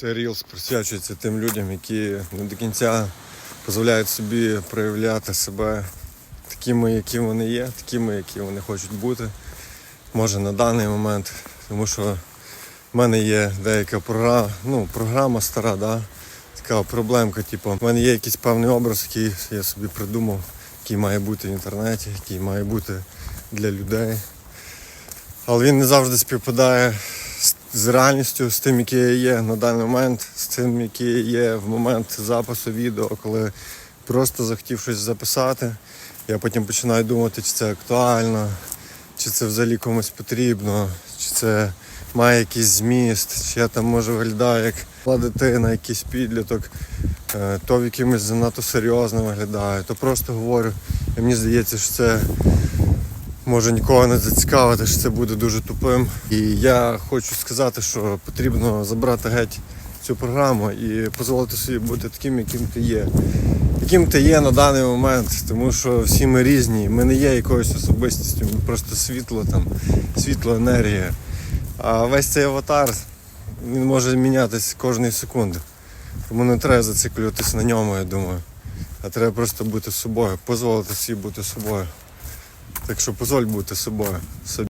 Цей рілс присвячується тим людям, які не до кінця дозволяють собі проявляти себе такими, які вони є, такими, які вони хочуть бути. Може на даний момент, тому що в мене є деяка програма, ну, програма стара, да? така проблемка. Типу, в мене є якийсь певний образ, який я собі придумав, який має бути в інтернеті, який має бути для людей. Але він не завжди співпадає з, реальністю, з тим, який я є на даний момент, з тим, який я є в момент запису відео, коли просто захотів щось записати. Я потім починаю думати, чи це актуально, чи це взагалі комусь потрібно, чи це має якийсь зміст, чи я там може виглядаю як мала дитина, якийсь підліток, е, то в якимось занадто серйозно виглядаю, то просто говорю. І мені здається, що це може нікого не зацікавити, що це буде дуже тупим. І я хочу сказати, що потрібно забрати геть цю програму і дозволити собі бути таким, яким ти є. Яким ти є на даний момент, тому що всі ми різні, ми не є якоюсь особистістю, ми просто світло там, світло, енергія. А весь цей аватар він може мінятися кожної секунди. Тому не треба зациклюватися на ньому, я думаю. А треба просто бути собою, дозволити собі бути собою. Так що позволь бути собою, собі.